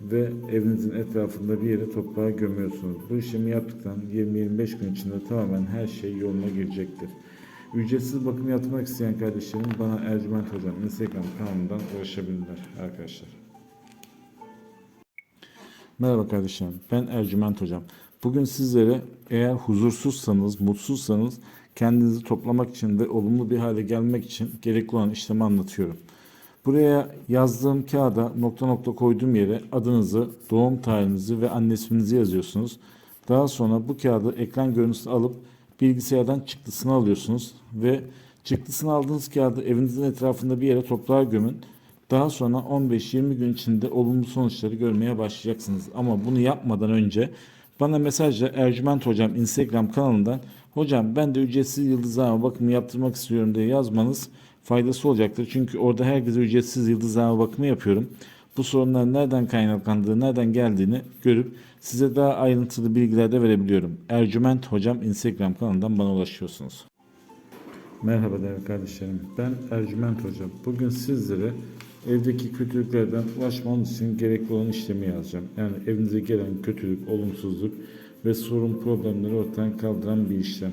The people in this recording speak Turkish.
ve evinizin etrafında bir yere toprağa gömüyorsunuz. Bu işlemi yaptıktan 20-25 gün içinde tamamen her şey yoluna girecektir. Ücretsiz bakım yaptırmak isteyen kardeşlerim bana Ercüment Hocam Instagram kanalından ulaşabilirler arkadaşlar. Merhaba kardeşlerim ben Ercüment Hocam. Bugün sizlere eğer huzursuzsanız, mutsuzsanız kendinizi toplamak için ve olumlu bir hale gelmek için gerekli olan işlemi anlatıyorum. Buraya yazdığım kağıda nokta nokta koyduğum yere adınızı, doğum tarihinizi ve anne isminizi yazıyorsunuz. Daha sonra bu kağıdı ekran görüntüsü alıp bilgisayardan çıktısını alıyorsunuz ve çıktısını aldığınız kağıdı evinizin etrafında bir yere toprağa gömün. Daha sonra 15-20 gün içinde olumlu sonuçları görmeye başlayacaksınız. Ama bunu yapmadan önce bana mesajla Ercüment Hocam Instagram kanalından Hocam ben de ücretsiz yıldız bakımı yaptırmak istiyorum diye yazmanız faydası olacaktır. Çünkü orada herkese ücretsiz yıldız ağ bakımı yapıyorum. Bu sorunların nereden kaynaklandığı, nereden geldiğini görüp size daha ayrıntılı bilgiler de verebiliyorum. Ercüment Hocam Instagram kanalından bana ulaşıyorsunuz. Merhaba değerli kardeşlerim. Ben Ercüment Hocam. Bugün sizlere evdeki kötülüklerden ulaşmanız için gerekli olan işlemi yazacağım. Yani evinize gelen kötülük, olumsuzluk ve sorun problemleri ortadan kaldıran bir işlem.